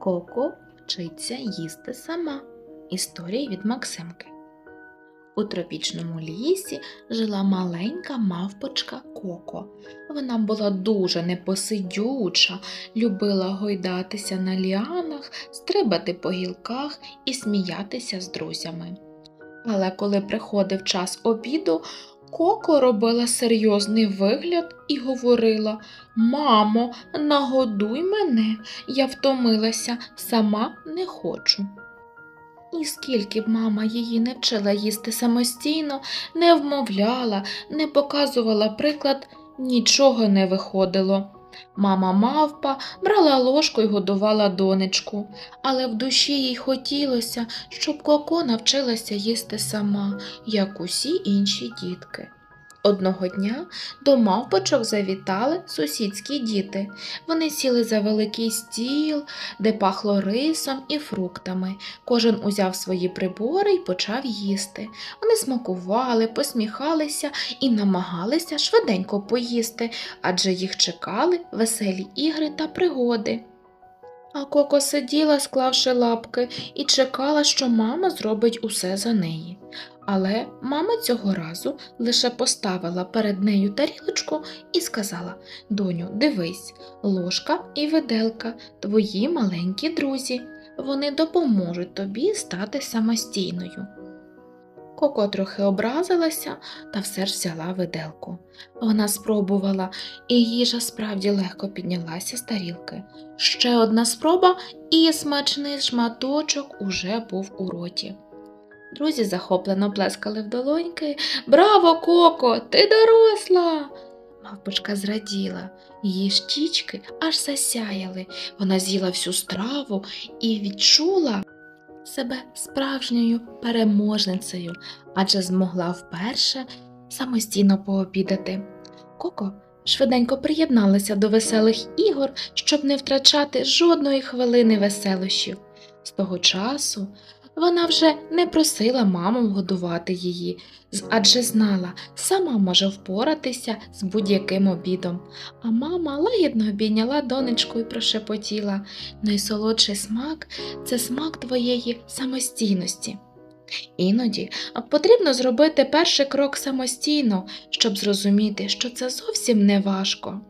Коко вчиться їсти сама. Історія від Максимки. У тропічному лісі жила маленька мавпочка Коко. Вона була дуже непосидюча, любила гойдатися на ліанах, стрибати по гілках і сміятися з друзями. Але коли приходив час обіду, Коко робила серйозний вигляд і говорила Мамо, нагодуй мене, я втомилася, сама не хочу. І скільки б мама її не вчила їсти самостійно, не вмовляла, не показувала приклад, нічого не виходило. Мама мавпа брала ложку і годувала донечку, але в душі їй хотілося, щоб Коко навчилася їсти сама, як усі інші дітки. Одного дня до мавпочок завітали сусідські діти. Вони сіли за великий стіл, де пахло рисом і фруктами. Кожен узяв свої прибори і почав їсти. Вони смакували, посміхалися і намагалися швиденько поїсти, адже їх чекали веселі ігри та пригоди. А Коко сиділа, склавши лапки, і чекала, що мама зробить усе за неї. Але мама цього разу лише поставила перед нею тарілочку і сказала Доню, дивись, ложка і виделка, твої маленькі друзі. Вони допоможуть тобі стати самостійною. Коко трохи образилася та все ж взяла виделку. Вона спробувала, і їжа справді легко піднялася з тарілки. Ще одна спроба, і смачний шматочок уже був у роті. Друзі захоплено плескали в долоньки. Браво, Коко, ти доросла! Мавпочка зраділа, її щічки аж засяяли. Вона з'їла всю страву і відчула себе справжньою переможницею, адже змогла вперше самостійно пообідати. Коко швиденько приєдналася до веселих ігор, щоб не втрачати жодної хвилини веселощів. З того часу вона вже не просила маму годувати її, адже знала, сама може впоратися з будь-яким обідом. А мама лагідно обійняла донечку і прошепотіла найсолодший смак це смак твоєї самостійності. Іноді потрібно зробити перший крок самостійно, щоб зрозуміти, що це зовсім не важко.